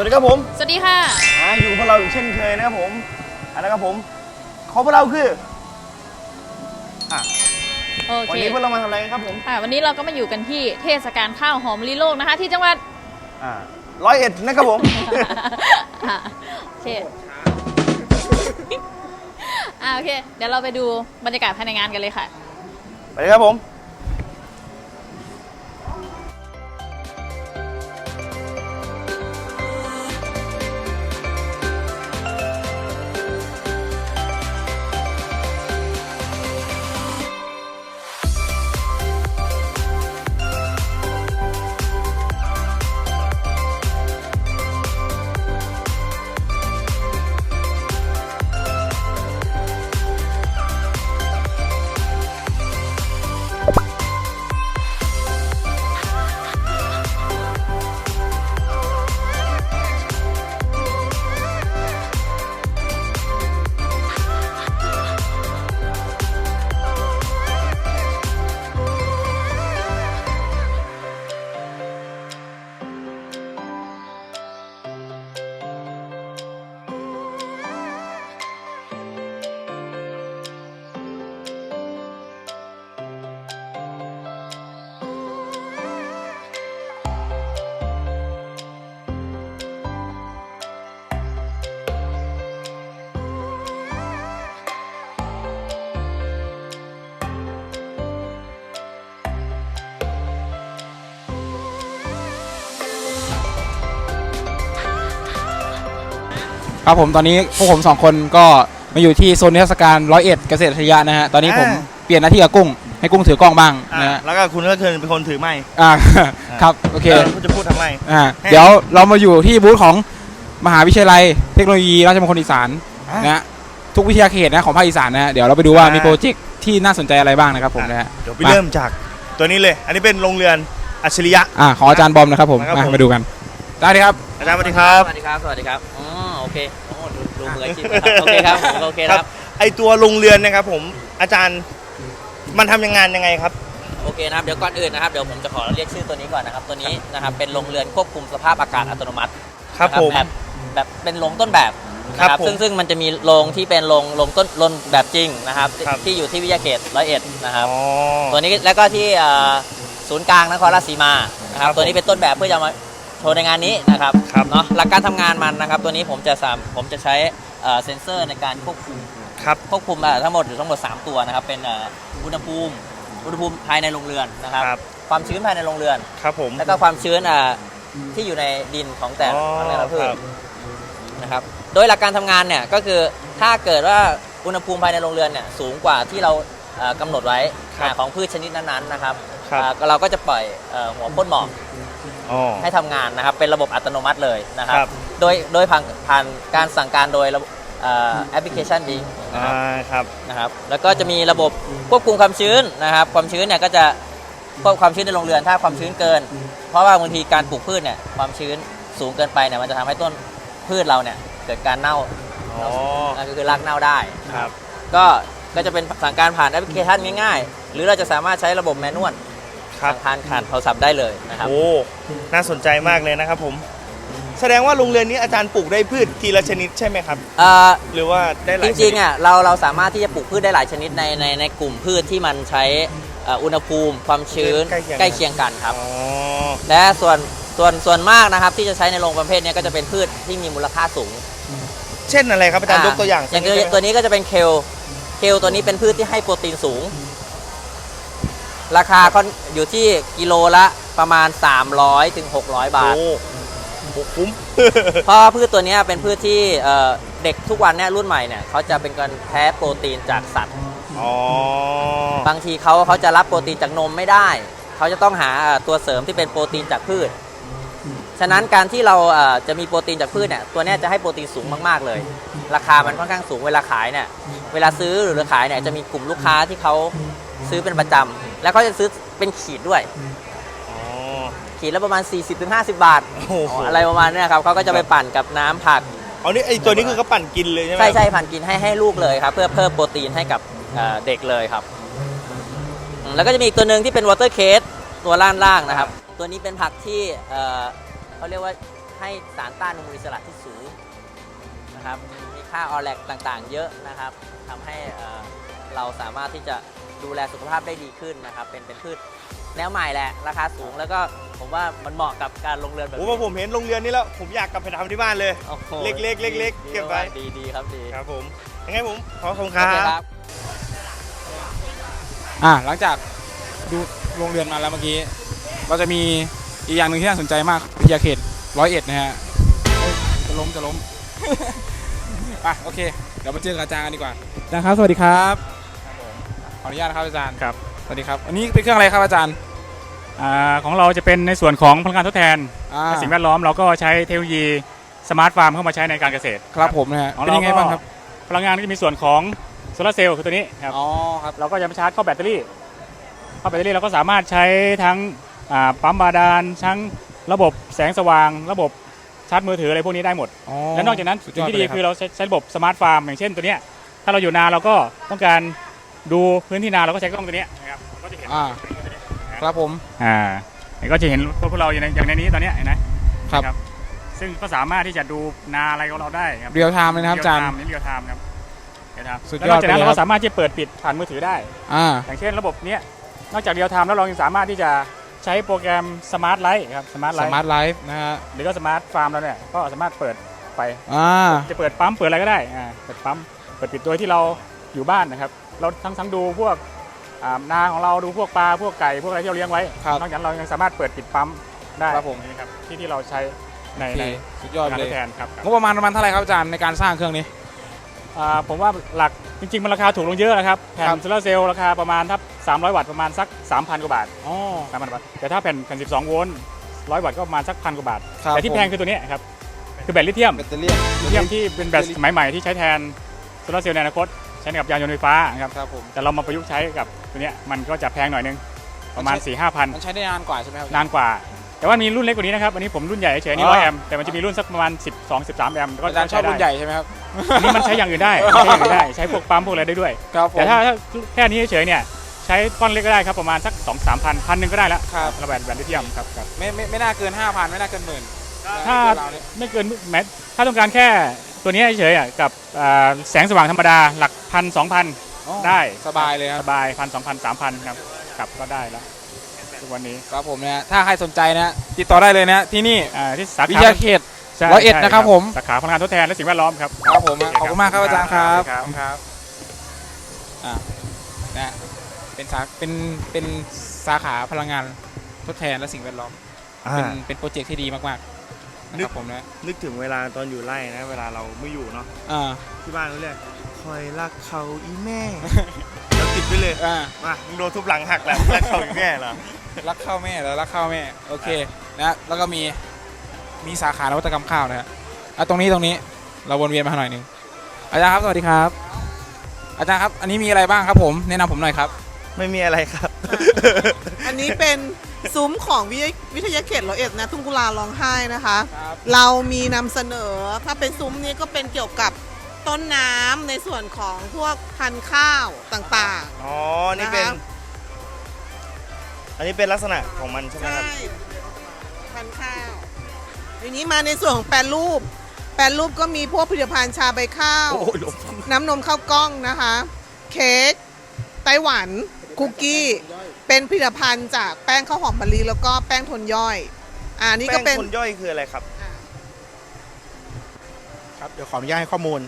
วัสดีครับผมสวัสดีค่ะ อ่าอยู่กับพวกเราอีกเช่นเคยนะครับผมอันนะครับผมของพวกเราคืออะโอวันเคนี้พวกเรามาทำอะไรกันครับผมค่ะวันนี้เราก็มาอยู่กันที่เทศกาลข้าวหอมมะลิโลกนะคะ ที่จังหวัด อ่าร้อยเอ็ดนะครับผม อะโอเคอ่าโอเค เดี๋ยวเราไปดูบรรยากาศภายในงานกันเลยค่ะ ไปเลยครับผม ครับผมตอนนี้พวกผมสองคนก็มาอยู่ที่โซนนิทรรศการร้อยเอ็ดเกษตรทยะนะฮะตอนนี้ผมอ่า เปลี่ยนหน้าที่กับกุ้งให้กุ้งถือกล้องบ้างอ่านะฮะแล้วก็คุณก็คือเป็นคนถือไม้อ่าครับโอเคแล้วคุณจะพูดทำไม อ่าให้ เดี๋ยวเรามาอยู่ที่บูธของมหาวิทยาลัยเทคโนโลยีราชมงคลอีสานอะ นะฮะทุกวิทยาเขตนะของภาคอีสานนะฮะเดี๋ยวเราไปดูว่าอ่ามี มีโปรเจกต์ที่น่าสนใจอะไรบ้างนะครับผมนะฮะ เดี๋ยวไปเริ่มจากตัวนี้เลย อันนี้เป็นโรงเรือนอัจฉริยะ อ่าของอาจารย์บอมนะครับผมครับอะผม มาดูกันได้เลยครับอาจารย์สวัสดีครับ สวัสดีครับ สวัสดีครับอ๋อโอ เคโอ้ดูดูมืออาชีพนะครับโอเคครับผมโอเคครับ ไอตัวโรงเรือนนะครับ ผมอาจารย์มันทำยังงานยังไงครับ โอเคนะครับ เดี๋ยวก่อนอื่นนะครับ เดี๋ยวผมจะขอเรียกชื่อตัวนี้ก่อนนะครับ ตัวนี้นะครับ เป็นโรงเรือนควบคุมสภาพอากาศอัตโนมัติครับนะผม แบบแบบเป็นโรงต้นแบบนะคครัรับบผมซึ่งซึ่งมันจะมีโรงที่เป็นโรงโรงต้นโรงแบบจริงนะครับ ครับ ที่อยู่ที่วิทยาเขตร้อยเอ็ดนะครับ อ๋อ ตัวนี้แล้วก็ที่เอ่อศูนย์กลางนครราชสีมานะครัครับบ ตัวนี้เป็นต้นแบบเพื่อจะมา โชว์ในงานนี้นะครับครับ เนาะหลักการทำงานมันนะครับ ตัวนี้ผมจะสามผมจะใช้เอ่อเซ็นเซอร์ในการควบคุม ครับ ควบคุมอะทั้งหมดอยู่ทั้งหมด 3 ตัวนะครับ เป็นเอ่ออุณหภูมิ อุณหภูมิภายในโรงเรือนนะครับ ครับ ความชื้นภายในโรงเรือน ครับผม แล้วก็ความชื้นอะที่อยู่ในดินของแต่อ๋อละแต่ละพืชครับ นะครับ โดยหลักการทำงานเนี่ยก็คือถ้าเกิดว่าอุณหภูมิภายในโรงเรือนเนี่ยสูงกว่าที่เราเอ่อกำหนดไว้ครับอะของพืชชนิดนั้นๆนะครับครับ อะก็เราก็จะปล่อยเอ่อหัวพ่นหมอก อ๋อให้ทำงานนะครับเป็นระบบอัตโนมัติเลยนะครับครับ โดยโดยผ่านผ่านการสั่งการโดยระบบเอ่อแอปพลิเคชันบิงนะอ่าครับครับ นะครับแล้วก็จะมีระบบควบคุมความชื้นนะครับ ความชื้นเนี่ยก็จะควบความชื้นในโรงเรือนถ้าความชื้นเกิน เพราะว่าบางทีการปลูกพืชเนี่ยความชื้นสูงเกินไปเนี่ยมันจะทำให้ต้นพืชเราเนี่ยเกิดการเน่าอ๋ออ่าก็คือรากเน่าได้ ครับ ก็ก็จะเป็นสั่งการผ่านแอปพลิเคชันง่ายๆ หรือเราจะสามารถใช้ระบบแมนนวล ครับผ่านผ่านโทรศัพท์ได้เลยนะครับ โอ้ น่าสนใจมากเลยนะครับผม แสดงว่าโรงเรือนนี้อาจารย์ปลูกได้พืชทีละชนิดใช่ไหมครับ เอ่อ หรือว่าได้หลายจชรินิงดๆอะเราเราสามารถที่จะปลูกพืชได้หลายชนิดในในในกลุ่มพืชที่มันใช้เอ่ออุณหภูมิ ความชื้นใกล้เคียงใกล้เคียงกันครับอ๋อ และส่วนส่วนส่วนมากนะครับที่จะใช้ในโรงประเภทเนี้ก็จะเป็นพืชที่มีมูลค่าสูงเช่นอะไรครับอาจารย์ยกตัวอย่างอย่างสักนิดได้ไหมตัวนี้ก็จะเป็นเคลเคลตัวนี้เป็นพืชที่ให้โปรตีนสูง ราคาก็อยู่ที่กิโลละประมาณ 300ถึง600 บาท โอ้โหคุ้ม เพราะว่าพืชตัวเนี้ยเป็นพืชที่เอ่อเด็กทุกวันเนี่ยรุ่นใหม่เนี่ยเขาจะเป็นการแพ้โปรตีนจากสัตว์ อ๋อ บางทีเขาเขาจะรับโปรตีนจากนมไม่ได้ เขาจะต้องหาเอ่อตัวเสริมที่เป็นโปรตีนจากพืช ฉะนั้นการที่เราเอ่อจะมีโปรตีนจากพืชเนี่ยตัวเนี้ยจะให้โปรตีนสูงมากๆเลย ราคามันค่อนข้างสูงเวลาขายเนี่ยเวลาซื้อหรือขายเนี่ยจะมีกลุ่มลูกค้าที่เขาซื้อเป็นประจำ แล้วเขาจะซื้อเป็นขีดด้วย อ๋อ ขีดละประมาณ 40-50 บาท โอ้โห อะไรประมาณเนี้ยครับเขาก็จะไปปั่นกับน้ำผัก เอานี่ไอตัวนี้คือเขาปั่นกินเลยใช่ไหมใช่ใช่ผ่านกินให้ให้ลูกเลยครับ เพื่อเพิ่มโปรตีนให้กับเอ่อเด็กเลยครับอืมแล้วก็จะมีอีกตัวหนึ่งที่เป็นวอเตอร์เคสตัวล่างล่างๆนะครับ ตัวนี้เป็นผักที่เอ่อเขาเรียกว่าให้สารต้านอนุมูลอิสระที่สูงนะครับมีค่าออแลกต่างๆ เยอะนะครับทำให้เอ่อเราสามารถที่จะ ดูแลสุขภาพได้ดีขึ้นนะครับ เป็นเป็นพืชแนวใหม่แหละราคาสูงแล้วก็ผมว่ามันเหมาะกับการลงเรือนแบบโอ้นี้พอผมเห็นโรงเรือนนี้แล้ว ผมอยากกลับไปทำที่บ้านเลย โอ้โหเล็กๆเล็กๆดีเก็บไว้ ดีดีครับดีครับผมยังไงผมขอขอบคุณคโอรัเคคบรับ อ่าหลังจากดูโรงเรือนมาแล้วเมื่อกี้ เราจะมีอีกอย่างหนึ่งที่น่าสนใจมากวิทยาเขตร้อยเอ็ดนะฮะเอ้ยจะล้มจะล้ม ไปโอเค เดี๋ยวมาเจอกับอาจารย์กันดีกว่าอาจารย์ครับ สวัสดีครับข ออนุญาตนะครับอาจารย์ครับ สวัสดีครับ อันนี้เป็นเครื่องอะไรครับอาจารย์อาของเราจะเป็นในส่วนของพลังงานทดแทนอ่าและสิ่งแวดล้อมเราก็ใช้เทคโนโลยีสมาร์ทฟาร์มเข้ามาใช้ในการเกษตรครับผมนะฮะ ของเป็นเรายังไงบ้างครับ พลังงานก็จะมีส่วนของโซลาร์เซลล์คือตัวนี้ครับอ๋อครับ เราก็จะมาชาร์จเข้าแบตเตอรี่เข้าแบตเตอรี่เราก็สามารถใช้ทั้งอ่าปั๊มบาดาลทั้งระบบแสงสว่าง ระบบชาร์จมือถืออะไรพวกนี้ได้หมดอ๋อและนอกจากนั้นสุดยสิ่องดที่ไปดีเลยรับ คือเราใช้ใช้ระบบสมาร์ทฟาร์มอย่างเช่นตัวเนี้ยถ้าเราอยู่นาเราก็ต้องการ ดูพื้นที่นาเราก็ใช้กล้องตัวเนี้ยนะครับก็จะเห็นอ่าครับผม อ่าก็จะเห็นพวกเราอย่างในอย่างในนี้ตอนเนี้ยเห็นไหมครับครับ ซึ่งก็สามารถที่จะดูนาอะไรของเราได้ครับเรียลไทม์เลยนะครับอาจารย์นี่เรียลไทม์ครับเรียลไทม์สุดยอดแล้วนอกจากนั้นไปเลยเราครัก็บสามารถที่จะเปิดปิดผ่านมือถือได้ อ่า อย่างเช่นระบบเนี้ยนอกจากเรียลไทม์แล้วเรายังสามารถที่จะใช้โปรแกรมสมาร์ทไลท์ครับสมาร์ทไลสท์มาร์ทไลฟ์นะฮะ หรือก็สมาร์ทฟาร์มเราเนี่ยก็สามารถเปิดไป อ่า จะเปิดปั๊มเปิดอะไรก็ได้อ่าเปิดปั๊มเปิดปิดโดยที่เราอยู่บ้านนะครับ เราทั้งทั้งดูพวกอ่านาของเราดูพวกปลาพวกไก่พวกอะไรที่เราเลี้ยงไว้ครับนอกจากนั้นเรายังสามารถเปิดปิดปั๊มได้ครับผม นี่ครับที่ที่เราใช้ในโอเคในสุดยอดงานเลทยดแทนครับงบประมาณประมาณเท่าไหร่ครับอาจารย์ในการสร้างเครื่องนี้ อ่าผมว่าหลักจริง ๆ มันราคาถูกลงเยอะนะครับแผ่ครันบโซลาร์เซลล์ราคาประมาณถ้า300 วัตต์ประมาณสัก 3,000 กว่าบาท อ๋อ3,000กว่าบาทแต่ถ้าแผ่นแผ่น 12 โวลต์100วัตต์ก็ประมาณสักพันกว่าบาท ครับแต่ที่ผม แพงคือตัวเนี้ยครับ คือแบตลิเธียมแบตเตอรี่ ลิเธียมที่เป็นแบตสมัยใหม่ที่ใช้แทนโซลาร์เซลล์ในอนาคต ใช้กับยานยนต์ไฟฟ้านะครับครับผมแต่เรามาประยุกต์ใช้กับตัวเนี้ยมันก็จะแพงหน่อยนึงประมาณ4 5 0 0มันใช้ได้นานกว่าใช่ไหมครับ0นานกว่า แต่ว่ามีรุ่นเล็กกว่านี้นะครับอันนี้ผมรุ่นใหญ่เฉยๆนี่อ๋อร้อยแอมป์แต่มันจะมีรุ่นสักประมาณ 12 13แอมป์ก็อาจารย์ชอบรุ่นใหญ่ใช่ไหมครับอันนี้มันใช้อย่างอื่นได้ใช้อย่างอื่นได้ใช้พวกปั๊มพวกอะไรได้ด้วยครับผมแต่ถ้าถ้าแค่นี้เฉยๆเนี่ยใช้ก้อนเล็กก็ได้ครับประมาณสัก2 3พันพันหนึ่งก็ได้แล้วครับระแบตแบตลิเธียมครับครับไม่ไม่ไม่น่าเกิน 5,000 ไม่น่าเกินหมื่นถ้าเราเนี่ยไม่เกินแม้ถ้าต้องการแค่ ตัวนี้เฉยๆอะกับอ่าแสงสว่างธรรมดาหลักพันสองพันอ๋อได้สบายเลยคสรับบายพันสองพันสามพันครับกลับก็ได้แล้วทุกวันนี้ครับผมนะฮะถ้าใครสนใจนะ ติดต่อได้เลยนะ ที่นี่อ่าที่สาวิขาทยาเขต ใช่ร้อยเอ็ดใช่นะครับผม สาขาพลังงานทดแทนและสิ่งแวดล้อมครับครับผมโอเคขอบคุณมากครับอาจารย์ครับครับครับอ่านะฮะเป็นสาเป็นเป็นสาขาพลังงานทดแทนและสิ่งแวดล้อม อ่าเป็นเป็นโปรเจกต์ที่ดีมากๆ นะครับผมนะนึกถึงเวลาตอนอยู่ไร่นะ เวลาเราไม่อยู่เนาะอ่าที่บ้านเขาเรียกคอยรักเขาอีแม่แล้วติดไปเลยอ่ามามึงโดนทุบหลังหักแหละรักเขาอีแม่เหรอรักข้าวแม่แล้วรักข้าวแม่โอเคนะแล้วก็มีมีสาขานวัตกรรมข้าวนะฮะอะตรงนี้ตรงนี้เราวนเวียนมาหน่อยหนึงอาจารย์ครับสวัสดีครับ อาจารย์ครับ อันนี้มีอะไรบ้างครับผมแนะนำผมหน่อยครับ ไม่มีอะไรครับ อันนี้เป็น ซุ้มของวิทยวิทยาเขตร้อยเอ็ดนะทุ่งกุลาร้องไห้นะคะ ครับ เรามีนำเสนอถ้าเป็นซุ้มนี้ก็เป็นเกี่ยวกับต้นน้ำในส่วนของพวกพันธุ์ข้าวต่าง อ๋อ นี่เป็น นะครับ อันนี้เป็นลักษณะของมันใช่ๆ ไหมครับ พันธุ์ข้าวทีนี้มาในส่วนของแปรรูป แปรรูปก็มีพวกผลิตภัณฑ์ชาใบข้าว โอ้ยน้ำนมข้าวกล้องนะคะ เค้กไต้หวัน คุกกี้เป็นผลิตภัณฑ์จากแป้งข้าวหอมมะลิแล้วก็แป้งทนย่อย อ่านี่แป้ก็งเป็นคนย่อยคืออะไรครับ ครับเดี๋ยวขออนุญาตให้ข้อมูล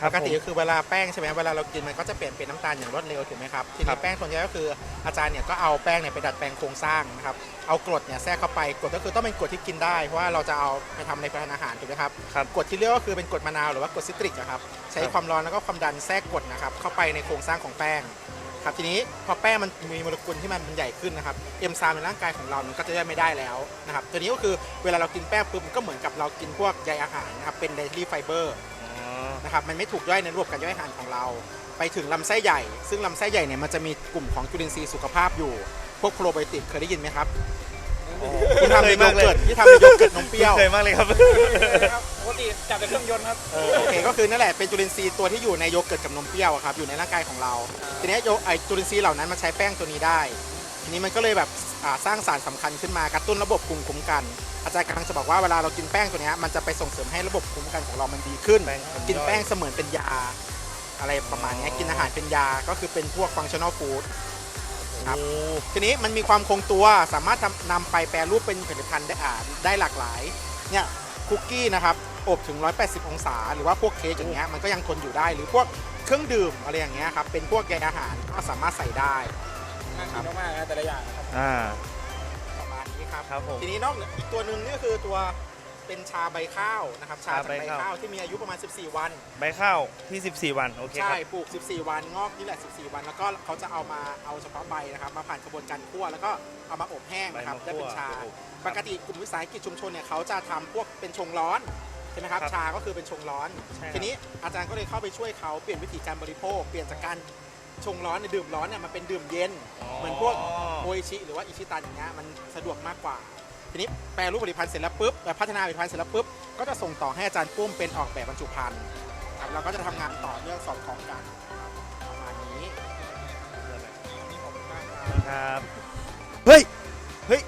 ครับปกติผมก็คือเวลาแป้งใช่ไหมเวลาเรากินมันก็จะเปลี่ยนเป็นน้ำตาลอย่างรวดเร็วถูกไหมครับทีครันี้บ แป้งส่วนใหญ่ก็คืออาจารย์เนี่ยก็เอาแป้งเนี่ยไปดัดแปลงโครงสร้างนะครับเอากรดเนี่ยแทรกเข้าไปกรดก็คือต้องเป็นกรดที่กินได้เพราะว่าเราจะเอาไปทำในอาหารถูกไหมครับครับ กรดที่เรียกก็คือเป็นกรดมะนาวหรือว่ากรดซิตริกอะครับใช้ครับ ความร้อนแล้วก็ความดันแทรกกรดนะครับเข้าไปในโครงสร้างของแป้ง ครับทีนี้พอแป้งมันมีโมเลกุลที่มันมันใหญ่ขึ้นนะครับเอนไซม์ในร่างกายของเรามันก็จะย่อยไม่ได้แล้วนะครับตัวนี้ก็คือเวลาเรากินแป้งปุ๊บมันก็เหมือนกับเรากินพวกใยอาหารนะครับเป็นไดอารี่ไฟเบอร์อ๋อนะครับมันไม่ถูกย่อยในระบบการย่อยอาหารของเรา ไปถึงลำไส้ใหญ่ ซึ่งลำไส้ใหญ่เนี่ยมันจะมีกลุ่มของจุลินทรีย์สุขภาพอยู่ พวกโปรไบโอติกเคยได้ยินไหมครับ ที่ทำในโยเกิร์ตที่ทำในโยเกิร์ตนมเปรี้ยวเคยมากเลยครับปกติจับแต่เครื่องยนต์ครับ เออโอเคก็คือนั่นแหละเป็นจุลินทรีย์ตัวที่อยู่ในโยเกิร์ตกับนมเปรี้ยวอะครับอยู่ในร่างกายของเรา ทีนี้โยไอจุลินทรีย์เหล่านั้นมาใช้แป้งตัวนี้ได้ ทีนี้มันก็เลยแบบอ่าสร้างสารสำคัญขึ้นมากระตุ้นระบบภูมิคุ้มกัน อาจารย์กำลังจะบอกว่าเวลาเรากินแป้งตัวเนี้ยมันจะไปส่งเสริมให้ระบบภูมิคุ้มกันของเรามันดีขึ้นกินแป้งเสมือนเป็นยา อะไรประมาณเนี้ยกินอาหารเป็นยาก็คือเป็นพวกฟังชั่นอลฟู้ด ครับทีนี้มันมีความคงตัวสามารถทำนำไปแปรรูปเป็นผลิตภัณฑ์ได้อ่าได้หลากหลายเนี่ยคุกกี้นะครับอบถึง 180 องศา หรือว่าพวกเค้กอย่างเงี้ยมันก็ยังทนอยู่ได้ หรือพวกเครื่องดื่มอะไรอย่างเงี้ยครับเป็นพวกใยอาหารก็สามารถใส่ได้น่ากินมากๆนะแต่ละอย่างนะครับอ่า ประมาณนี้ครับ ครับผม ทีนี้นอกเหนืออีกตัวหนึ่งนี่ก็คือตัว เป็นชาใบข้าวนะครับชาชาจากใบใบข้าวข้าวที่มีอายุประมาณ 14 วัน ใบข้าวที่ 14 วันโอเคคใช่รับปลูก 14 วันงอกนี่แหละ 14 วัน แล้วก็เขาจะเอามาเอาเฉพาะใบนะครับมาผ่านกระบวนการคั่วแล้วก็เอามาอบแห้งนะครับใบได้มะคั่วเป็นชาไปอบครับปกติกลุ่มวิสาหกิจชุมชนเนี่ยเขาจะทำพวกเป็นชงร้อนใช่ไหมครับครับชาก็คือเป็นชงร้อนใช่ครับทีนี้อาจารย์ก็เลยเข้าไปช่วยเขาเปลี่ยนวิธีการบริโภคเปลี่ยนจากการชงร้อนในยดื่มร้อนเนี่ยมันเป็นดื่มเย็น เหมือนพวกโออิชิหรือว่าอิชิตันอย่างเงี้ยมันสะดวกมากกว่า ทีนี้แปลรูปผลิตภัณฑ์เสร็จแล้วปุ๊บพัฒนาผลิตภัณฑ์เสร็จแล้วปุ๊บก็จะส่งต่อให้อาจารย์ปุ้มเป็นออกแบบบรรจุภัณฑ์ครับเราก็จะทำงานต่อเนื่องสอดคล้องกันครับประมาณนี้นี่ขอบคุณมากครับครับเฮ้ยเฮ้ย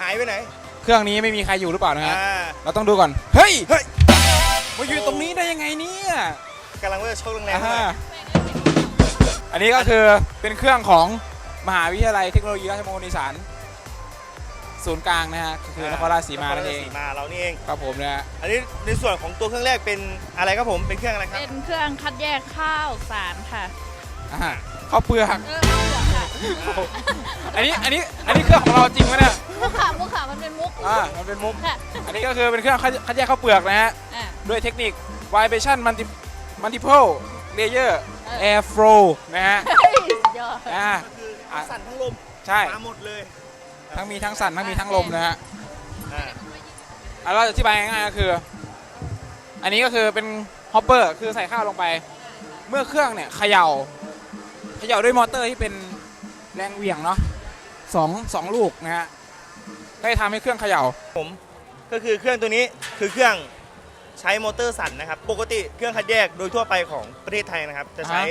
หายไปไหน เครื่องนี้ไม่มีใครอยู่หรือเปล่านะฮะอ่าเราต้องดูก่อนเฮ้ยเฮ้ยมาอยู่ตรงนี้ได้ยังไงเนี่ยกำลังว่าจะโชคแรงๆหน่อ่าอยอันนี้ก็คือเป็นเครื่องของมหาวิทยาลัยเทคโนโลยีราชมงคลอีสาน ศูนย์กลางนะฮะก็คือนครราชสีมานั่นเองครราชสีมาเรานี่เอง ครับผมนะฮะอันนี้ในส่วนของตัวเครื่องแรกเป็นอะไรครับผมเป็นเครื่องอะไรครับเป็นเครื่องคัดแยกข้าวสารค่ะอ่าข้าวเปลือกเออข้าวเปลือกค่ะอันนี้อันนี้อันนี้เครื่องของเราจริงไหมเนี่ยมุกค่ะมุกค่ะมันเป็นมุกอ่ามันเป็นมุก ค่ะอันนี้ก็คือเป็นเครื่องคัดคัดแยกข้าวเปลือกนะฮะ อะ ด้วยเทคนิค vibration multi multiple layer เออ air flow นะฮะเฮ้ยสุดยอด อ่า คือทั้งสั่นทั้งลมใช่ มาหมดเลย ทั้งมีทั้งสั่นทั้งมีทั้งลมนะฮะอ่าอะเราจะอธิบายง่ายๆก็คือ อันนี้ก็คือเป็นฮอปเปอร์คือใส่ข้าวลงไป เมื่อเครื่องเนี่ยเขย่าเขย่าด้วยมอเตอร์ที่เป็นแรงเหวี่ยงเนาะสองสองลูกนะฮะก็จะทำให้เครื่องเขย่า ก็คือเครื่องตัวนี้คือเครื่องใช้มอเตอร์สั่นนะครับ ปกติเครื่องคัดแยกโดยทั่วไปของประเทศไทยนะครับ จะใช้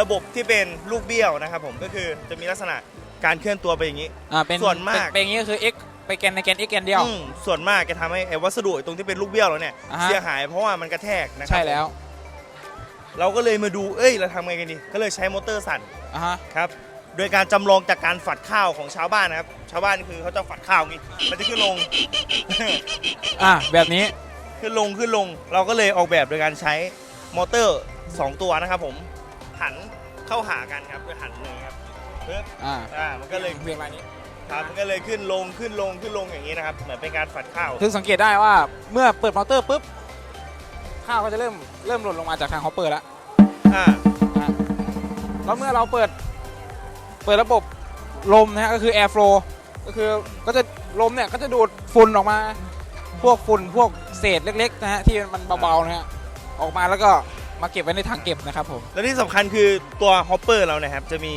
ระบบที่เป็นลูกเบี้ยวนะครับผมก็คือจะมีลักษณะ การเคลื่อนตัวไปอย่างนี้ อ่าเป็นส่วนมากเป็นเป็นอย่างนี้ก็คือ x ไปแกนในแกน x แกนเดียว อืมส่วนมากจะทำให้ไอ้วัสดุตรงที่เป็นลูกเบี้ยวเราเนี่ยอ่าฮะ เสียหายเพราะว่ามันกระแทกนะครัใช่แล้วเราก็เลยมาดูเอ้ยเราทำไงกันดีก็เลยใช้มอเตอร์สั่นอะฮะครับโดยการจำลองจากการฝัดข้าวของชาวบ้านนะครับชาวบ้านนี่คือเขาจะฝัดข้าวอย่างงี้มันจะขึ้นลง อะแบบนี้ขึ้นลงขึ้นลงเราก็เลยออกแบบโดยการใช้มอเตอร์ 2 ตัวนะครับผมหันเข้าหากันครับโดยหันเลยครับ ปึ๊บอ่า อ่ามันก็เลยเรียงรายนี้ครับมันก็เลยขึ้นลงขึ้นลงขึ้นลงอย่างนี้นะครับเหมือนเป็นการฝัดข้าวคือสังเกตได้ว่าเมื่อเปิดมอเตอร์ปุ๊บข้าวก็จะเริ่มเริ่มหล่นลงมาจากทางฮอปเปอร์แล้วอ่าแล้วเมื่อเราเปิดเปิดระบบลมนะฮะก็คือ air flow ก็คือก็จะลมเนี่ยก็จะดูดฝุ่นออกมา พวกฝุ่นพวกเศษเล็กๆนะฮะที่มันเบาๆนะฮะออกมาแล้วก็มาเก็บไว้ในถังเก็บนะครับผม และที่สำคัญคือตัวฮอปเปอร์เรานะครับจะมี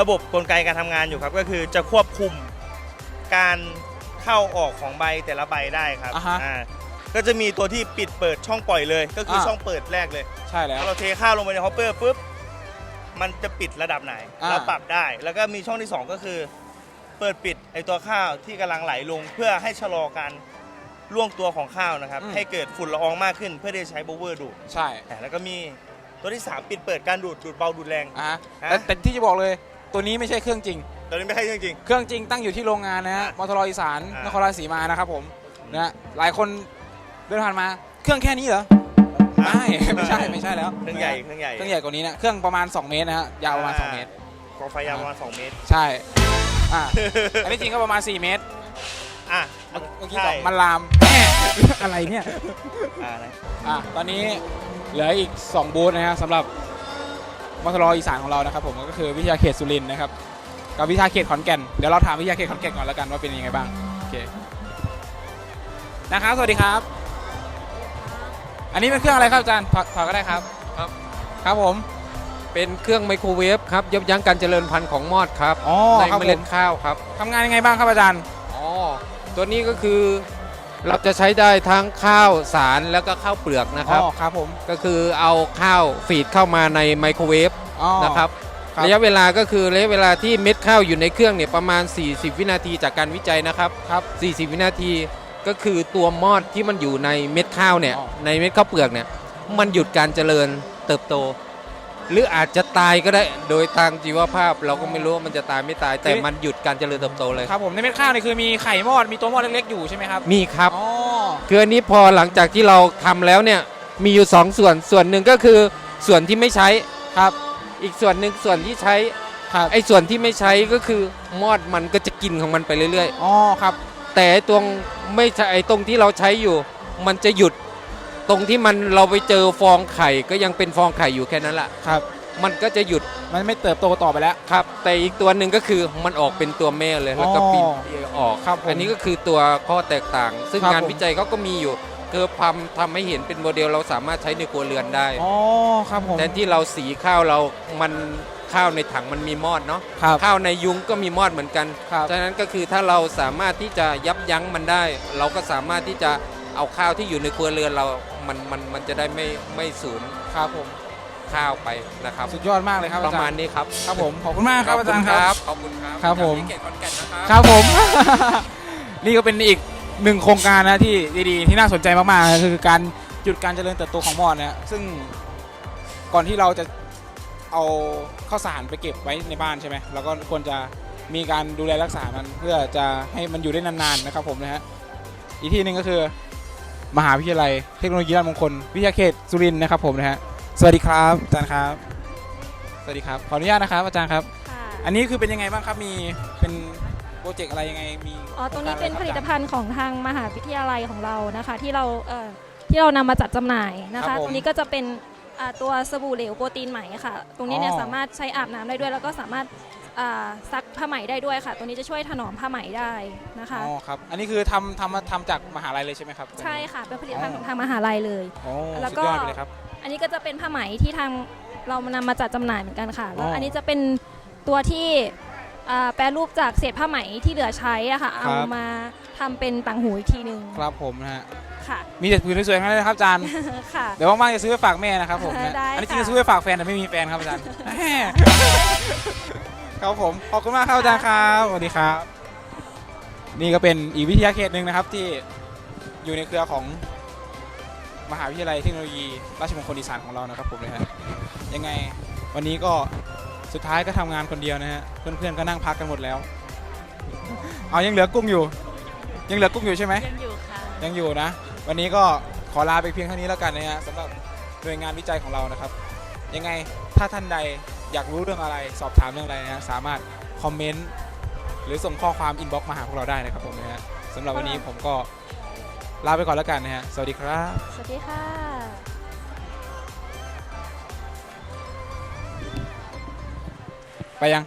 ระบบกลไกการทำงานอยู่ครับ ก็คือจะควบคุมการเข้าออกของใบแต่ละใบได้ครับอ่าฮะอ่าก็จะมีตัวที่ปิดเปิดช่องปล่อยเลย ก็คืออา ช่องเปิดแรกเลยใช่แล้วถ้าเราเทข้าวลงไปในฮอปเปอร์ปุ๊บมันจะปิดระดับไหนอ่า เราปรับได้ แล้วก็มีช่องที่สองก็คือ เปิดปิดไอตัวข้าวที่กำลังไหลลง เพื่อให้ชะลอการล่วงตัวของข้าวนะครับ ให้เกิดฝุ่นละอองมากขึ้น เพื่อที่จะใช้โบเวอร์ดูดใช่อ่าแล้วก็มีตัวที่3ปิดเปิดการดูดดูดเบาดูดแรง อะฮะ แต่แต่ที่จะบอกเลย ตัวนี้ไม่ใช่เครื่องจริงตัวนี้ไม่ใช่เรื่องจริง เครื่องจริงตั้งอยู่ที่โรงงานนะฮะอะมอทรอีสานอะนครราชสีมานะครับผมนะฮะหลายคนเดินผ่านมา เครื่องแค่นี้เหรอไม่ ไม่ใช่ไม่ใช่แล้วเครื่องใหญ่เครื่องใหญ่เครื่องใหญ่กว่านี้นะเครื่องประมาณ 2 เมตรนะฮะยาวประมาณอ่า2เมตรกองไฟยาวประมาณ2เมตร ใช่อะอันนี้จริงก็ประมาณ 4 เมตรอะเมื่อกี้ใช่บอกมันลามแม่อะไรเนี่ย อ่านะ อะตอนนี้เหลืออีก 2 บูธนะฮะสำหรับ มทรอีสานของเรานะครับผมก็คือวิทยาเขตสุรินทร์นะครับกับวิทยาเขตขอนแก่นเดี๋ยวเราถามวิทยาเขตขอนแก่นก่อนแล้วกันว่าเป็นยังไงบ้างโอเคนะครับสวัสดีครับ อันนี้เป็นเครื่องอะไรครับอาจารย์ถอดถอดก็ได้ครับครับ ครับผมเป็นเครื่องไมโครเวฟครับยับยั้งการเจริญพันธุ์ของมอดครับอ๋อในครับเมผล็มดข้าวครับทำงานยังไงบ้างครับอาจารย์ อ๋อตัวนี้ก็คือ เราจะใช้ได้ทั้งข้าวสารแล้วก็ข้าวเปลือกนะครับ อ๋อครับผมก็คือเอาข้าวฟีดเข้ามาในไมโครเวฟอ๋อ นะครับครับ ระยะเวลาก็คือระยะเวลาที่เม็ดข้าวอยู่ในเครื่องเนี่ยประมาณ 40 วินาทีจากการวิจัยนะครับ ครับ 40 วินาทีก็คือตัวมอดที่มันอยู่ในเม็ดข้าวเนี่ยอ๋อ ในเม็ดข้าวเปลือกเนี่ยมันหยุดการเจริญเติบโต หรืออาจจะตายก็ได้โดยทางชีวภาพ เราก็ไม่รู้ว่ามันจะตายไม่ตาย แต่มันหยุดการเจริญเติบโตเลย ครับผมในเม็ดข้าวนี่คือมีไข่มอดมีตัวมอดเล็กๆอยู่ใช่ไหมครับมีครับอ๋อคืออันนี้พอหลังจากที่เราทำแล้วเนี่ยมีอยู่ 2 ส่วนส่วนหนึ่งก็คือส่วนที่ไม่ใช้ครับ อีกส่วนหนึ่งส่วนที่ใช้ครับไอ้ส่วนที่ไม่ใช้ก็คือมอดมันก็จะกินของมันไปเรื่อยอ๋อครับๆแต่ไอ้ตรงไม่ใช่ไอ้ตรงที่เราใช้อยู่ มันจะหยุด ตรงที่มันเราไปเจอฟองไข่ก็ยังเป็นฟองไข่อยู่แค่นั้นแหละครับ มันก็จะหยุดมันไม่เติบโตต่อไปแล้ว ครับ แต่อีกตัวหนึ่งก็คือมันออกเป็นตัวแม่เลยแล้วก็อ๋อปีนออกครับผมอันนี้ก็คือตัวข้อแตกต่าง ซึ่งครับงานผม วิจัยเขาก็มีอยู่คือทำทำให้เห็นเป็นโมเดลเราสามารถใช้ในครัวเรือนได้อ๋อครับผมแทนที่เราสีข้าวเรามันข้าวในถังมันมีมอดเนาะครับ ข้าวในยุ้งก็มีมอดเหมือนกันครับ ฉะนั้นก็คือถ้าเราสามารถที่จะยับยั้งมันได้ เราก็สามารถที่จะเอาข้าวที่อยู่ในครัวเรือนเรา มันมันมันจะได้ไม่ไม่สูญครับผมข้าวไปนะครับ สุดยอดมากเลยครับปอาระจารย์มาณนี้ครับ ครับผมขอบคุณมากครับอาจารย์ครับขอบคุณครับครับผมจากที่เขตขอนแก่นนะครับครับผม นี่ก็เป็นอีกหนึ่งโครงการนะที่ดีๆที่น่าสนใจมากๆนะคือการหยุดการเจริญเติบโตของมอดนะซึ่งก่อนที่เราจะเอาข้าวสารไปเก็บไว้ในบ้านใช่ไหมเราก็ควรจะมีการดูแลรักษามันเพื่อจะให้มันอยู่ได้นานๆนะครับผมนะฮะอีกที่หนึ่งก็คือ มหาวิทยาลัยเทคโนโลยีราชมงคล วิทยาเขตสุรินทร์นะครับผมนะฮะสวัสดีครับอาจารย์ครับ สวัสดีครับขออนุญาตนะครับอาจารย์ครับ ค่ะอันนี้คือเป็นยังไงบ้างครับมีเป็นโปรเจกต์อะไรยังไงมีอ๋อตรงนี้เป็นโคผงลิการตอะไรครับภัณฑ์ของทางมหาวิทยาลัยของเรานะคะ ที่เราเอ่อที่เรานำมาจัดจำหน่ายนะครัคะบผมตรงนี้ก็จะเป็นอ่าตัวสบู่เหลวโปรตีนไหมค่ะ ตรงนี้เนี่ยอ๋อสามารถใช้อาบน้ำได้ด้วย แล้วก็สามารถ อ่าซักผ้าไหมได้ด้วยค่ะตรงนี้จะช่วยถนอมผ้าไหมได้นะคะ อ๋อครับ อันนี้คือทำทำมาทำจากมหาลัยเลยใช่ไหมครับใช่ค่ะเป็นผลิตภัณฑ์ของทางมหาลัยเลย โอ้แล้วสุก็ดยอดไปเลยครับ อันนี้ก็จะเป็นผ้าไหมที่ทางเรานำมาจัดจำหน่ายเหมือนกันค่ะ แล้วอ๋ออัอันนี้จะเป็นตัวที่อ่าแปรรูปจากเศษผ้าไหมที่เหลือใช้อะค่ะ ครัเอาบ มาทำเป็นต่างหูอีกทีหนึ่งครับผมนะฮะ ค่ะ มีแต่ผืนสวยๆทั้งนั้นเลยนะครับอาจารย์ ค่ะ เดี๋ยวว่างๆจะซื้อไปฝากแม่นะครับผมนะได้อันนี้จค่ะริงๆซื้อไปฝากแฟนแต่ไม่มีแฟนครับอาจารย์ ครับผม ขอบคุณมากครับอาจารย์ครับ สวัสดีครับ นี่ก็เป็นอีกวิทยาเขตหนึ่งนะครับที่อยู่ในเครือของมหาวิทยาลัยเทคโนโลยี ราชมงคลอีสานของเรานะครับผมนะฮะยังไงวันนี้ก็สุดท้ายก็ทำงานคนเดียวนะฮะเพื่อนๆก็นั่งพักกันหมดแล้ว เอายังเหลือกุ้งอยู่ ยังเหลือกุ้งอยู่ใช่ไหม ยังอยู่ค่ะ ยังอยู่นะ วันนี้ก็ขอลาไปเพียงเท่านี้แล้วกันนะฮะสำหรับหน่วยงานวิจัยของเรานะครับ ยังไงถ้าท่านใด อยากรู้เรื่องอะไรสอบถามเรื่องอะไรนะฮะสามารถคอมเมนต์หรือส่งข้อความอินบ็อกซ์มาหาพวกเราได้นะครับผมนะฮะสำหรับวันนี้ผมก็ลาไปก่อนแล้วกันนะฮะสวัสดีครับ สวัสดีค่ะไปยัง